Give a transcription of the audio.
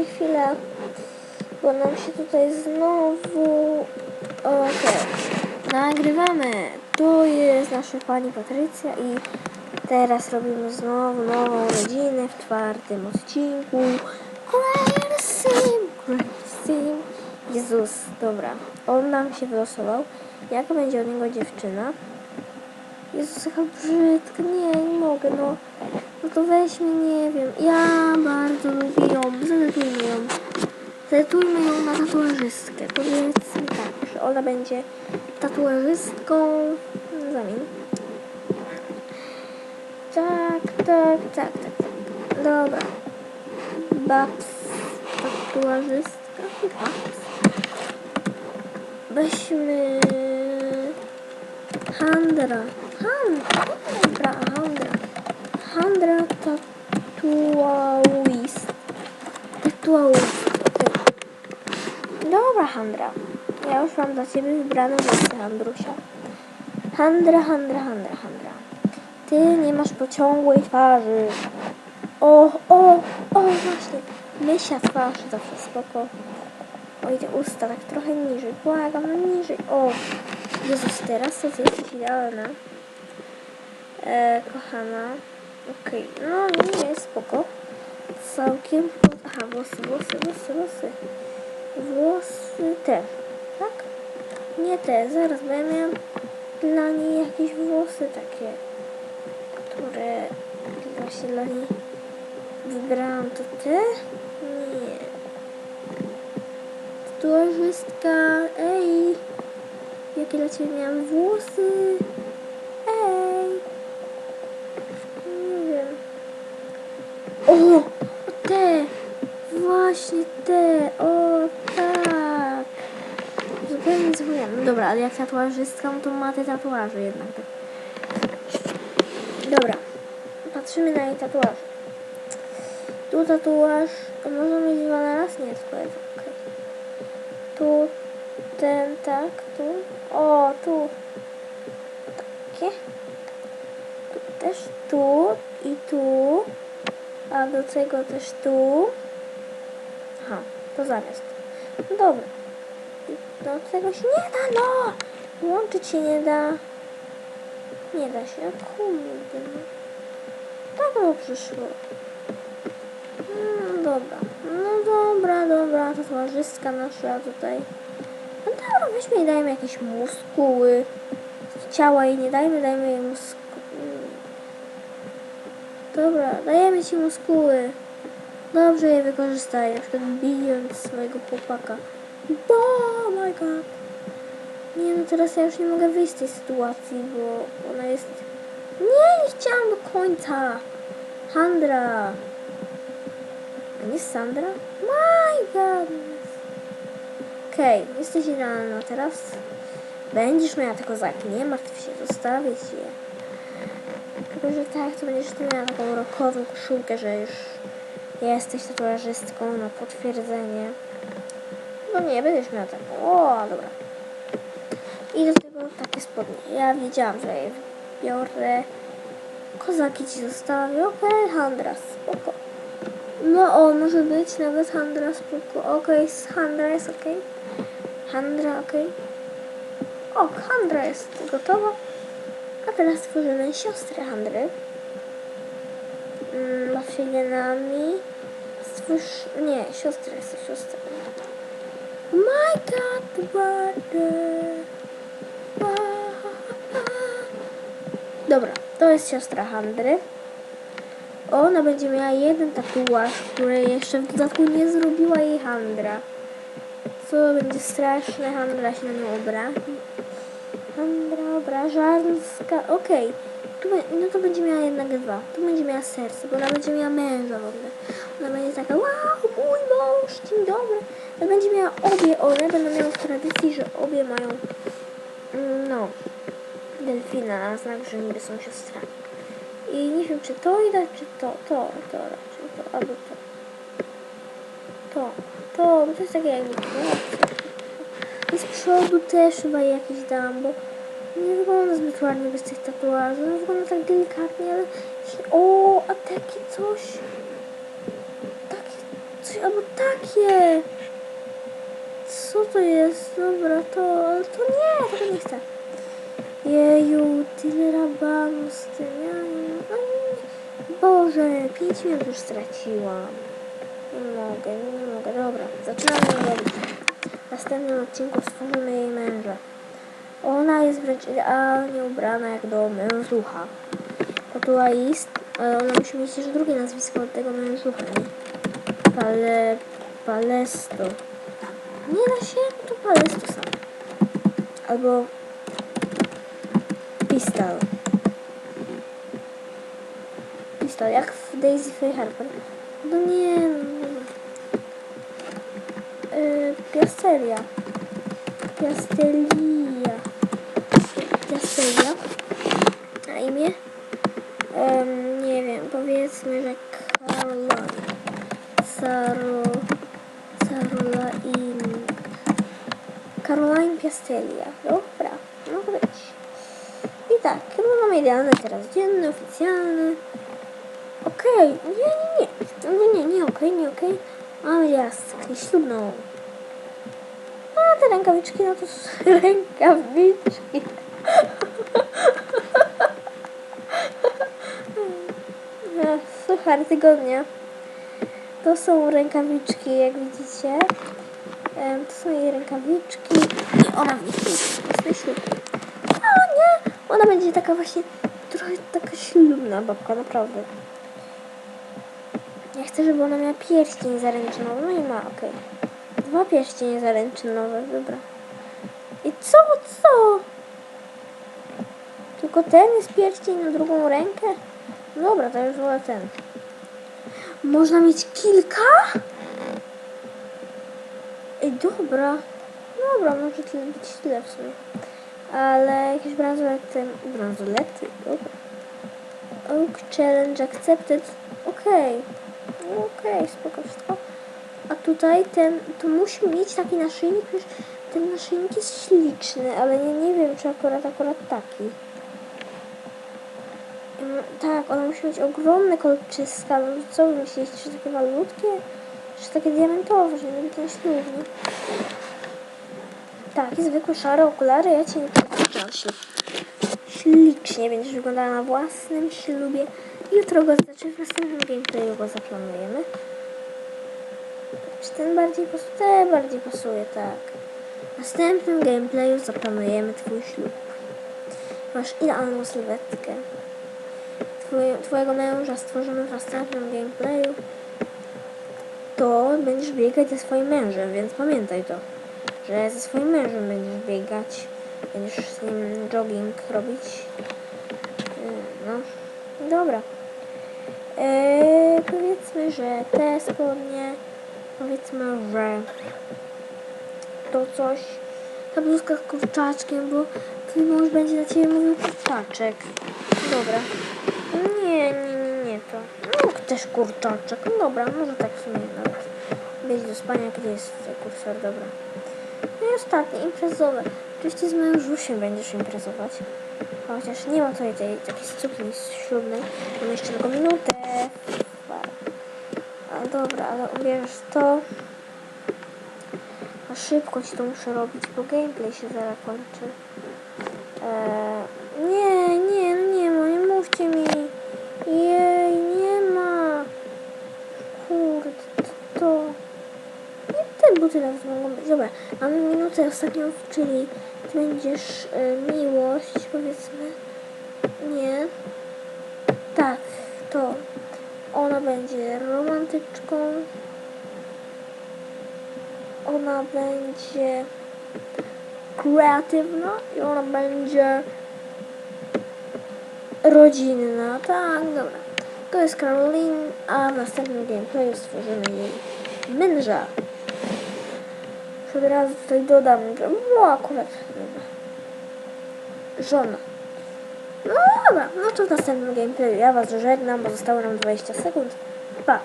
Poczekajcie chwilę, bo nam się tutaj znowu... Okej, nagrywamy. Tu jest nasza pani Patrycja i teraz robimy znowu nową rodzinę w czwartym odcinku. Great Sim, Sim. Jezus, dobra, on nam się wylosował. Jaka będzie od niego dziewczyna? Jezus, jaka brzydka, nie, nie mogę, no. To weźmy, nie wiem. Ja bardzo lubię ją, zadetujmy ją. Zadetujmy ją na tatuażystkę. Powiedzmy tak, że ona będzie tatuażystką. No, Zamień. Tak, tak, tak, tak, tak. Dobra. Babs, tatuażystka. Babs. Weźmy... Handra. Handra, Handra. Handra tatuałist. Tatuałist. okej. Dobra, Handra. Ja już mam dla ciebie wybrane miejsce, Handrusia. Handra, Handra, Handra, Handra. Ty nie masz pociągłej twarzy. O, o, o, właśnie. Mysia twarz, zawsze spoko. Oj, te usta tak trochę niżej. Błagam, no niżej. O, Jezus, teraz to ty jesteś idealna. E, kochana. Okej, no nie jest spoko. Całkiem. Aha, włosy, włosy, włosy, włosy. Włosy te, tak? Nie te, zaraz, bo ja miałam dla niej jakieś włosy takie, które właśnie dla niej wybrałam. To te? Nie. Tatuażystka, ej! Jakie dla Ciebie miałam włosy? Ej! Nie wiem. O! Te! Właśnie te! O, tak! Zupełnie zapomniałam. No dobra, ale no to ma te tatuaże jednak. Tak. Dobra. Patrzymy na jej tatuaż. Tu tatuaż. To może mieć dwa na raz? Nie, tylko jeden. Okej. Tu ten, tak, tu. O, tu. Takie. Tu też tu i tu. A do tego też tu. Aha, to zamiast. No dobra. Do tego się nie da, no! Łączyć się nie da. Nie da się. Kurde, no. Tak no przyszło. No dobra. No dobra, dobra. Tatuażystka nasza tutaj. No dobra, weźmy i dajmy jakieś muskuły. Ciała jej nie dajmy, dajmy jej muskuły. Dobra, dajemy ci muskuły. Dobrze je wykorzystaj, na przykład bijąc swojego chłopaka. Oh my god. Nie no, teraz ja już nie mogę wyjść z tej sytuacji, bo ona jest... Nie, nie chciałam do końca. Handra. A nie Sandra? My goodness. Okej, jesteś idealna teraz. Będziesz miała te kozaki, nie martw się, zostawię ci je. Tylko, że tak, to będziesz tu miała taką rokową koszulkę, że już jesteś tatuażystką na potwierdzenie. No nie, będziesz miała taką. O, dobra. I do tego takie spodnie. Ja wiedziałam, że je biorę. Kozaki ci zostawię. Okej, handra, spoko. No o, może być nawet handra, spoko. Okej, z handra jest okej. Handra, okej. O, handra jest gotowa. A teraz tworzymy siostrę handry. Mm, Baw się genami. Stwórz... Nie, to siostra. My God, brother. Dobra, to jest siostra Handry. Ona będzie miała jeden tatuaż, który jeszcze w dodatku nie zrobiła jej Handra. Co będzie straszne, Handra się na nią obrazi. Handra obrażarska, okej. Tu be- No to będzie miała jednak dwa. Tu będzie miała serce, bo ona będzie miała męża w ogóle. Ona będzie taka, wow, mój mąż, dzień dobry. Ale będzie miała obie one, będą miały w tradycji, że obie mają, mm, no, delfina na znak, że niby są siostrami. I nie wiem, czy to idę, czy to, to, to raczej, to, albo to. To, to, to jest takie jakby. I z przodu też chyba jakieś dam, bo nie wygląda zbyt ładnie bez tych tatuaży. No, wygląda tak delikatnie, ale... O, a takie coś... Takie coś, albo takie. Co to jest? Dobra, to, to nie, tego nie chcę. Jeju, tyle rabanu z tym. Ja no. Boże, 5 minut już straciłam. Nie mogę, nie mogę. Dobra, zaczynamy robić. W następnym odcinku stworzymy jej męża. Ona jest wręcz idealnie ubrana jak do mężucha. Kotuła jest, ale ona musi mieć jeszcze drugie nazwisko od tego mężucha, nie? Pale... Palesto. Nie da się, to Palesto sam. Albo... Pistol. Pistol, jak w Daisy Faye Harper. No nie, no nie. Yy, Piasteria. Piastelia. Piastelia. A imię? Em, nie wiem, powiedzmy, że Caroline. Caro... Caroline. Caroline Piastelia. Dobra, może być. Tak, chyba mamy idealny teraz dzienny, oficjalny. Okej, nie, nie, nie. No nie, nie, nie, okej, nie, okej. Mamy jasknię ślubną. A te rękawiczki, no to rękawiczki. Suchar tygodnia. To są rękawiczki, jak widzicie. Em, To są jej rękawiczki i ona w nich jest. Jest na ślub. A nie, ona będzie taka właśnie trochę taka ślubna babka, naprawdę. Ja chcę, żeby ona miała pierścień zaręczynowy. No i ma, okej. Dwa pierścienie zaręczynowe, dobra. I co, co? Tylko ten jest pierścień na drugą rękę? Dobra, to już wolę ten. Można mieć kilka? Ej, dobra. Dobra, może tyle być tyle w sumie. Ale jakieś bransolety, bransolety, dobra. Oak Challenge Accepted. Okej. No Okej, spoko wszystko. A tutaj ten, to musi mieć taki naszyjnik, przecież ten naszyjnik jest śliczny, ale nie, nie wiem, czy akurat, akurat taki. Mm, Tak, ona musi mieć ogromne kolczyska. No co wy myślicie, czy takie malutkie? Czy takie diamentowe, że nie ten ślubny? Tak, i zwykłe szare okulary, ja cię nie ślub. Ślicznie będziesz wyglądała na własnym ślubie. Jutro go, znaczy w następnym gameplayu go zaplanujemy. Czy ten bardziej pasuje? Ten bardziej pasuje, tak. W następnym gameplayu zaplanujemy twój ślub. Masz idealną sylwetkę. Twój, twojego męża stworzymy w następnym gameplayu. To będziesz biegać ze swoim mężem, więc pamiętaj to. Że ze swoim mężem będziesz biegać. Będziesz z nim jogging robić. Yy, No, dobra. Eee, powiedzmy, że te spodnie, powiedzmy, że to coś, ta bluzka z kurczaczkiem, bo twój mąż będzie na ciebie mówił kurczaczek. Dobra. Nie, nie, nie, nie to. No, też kurczaczek. No dobra, może tak w sumie nawet. Być do spania, kiedy jest kursor, dobra. No i ostatnie, imprezowe. Oczywiście z mężusiem będziesz imprezować. Chociaż nie ma tutaj tej takiej sukni ślubnej. Mam jeszcze tylko minutę. A dobra, ale ubierzesz to. A szybko ci to muszę robić, bo gameplay się zaraz kończy. Eee, nie, nie, no nie ma, nie mówcie mi. Jej, nie ma. Kurde, to... Nie, te buty nawet mogą być. Dobra, minutę ostatnią, czyli będziesz e, miłość, powiedzmy. Nie. Tak, to. Ona będzie romantyczką. Ona będzie kreatywna i ona będzie rodzinna. Tak, dobra. To jest Caroline, a w następnym gameplayu stworzymy jej męża. Już od razu tutaj dodam, no akurat żona. No dobra, no to w następnym gameplayu ja was żegnam, bo zostało nam 20 sekund. Pa!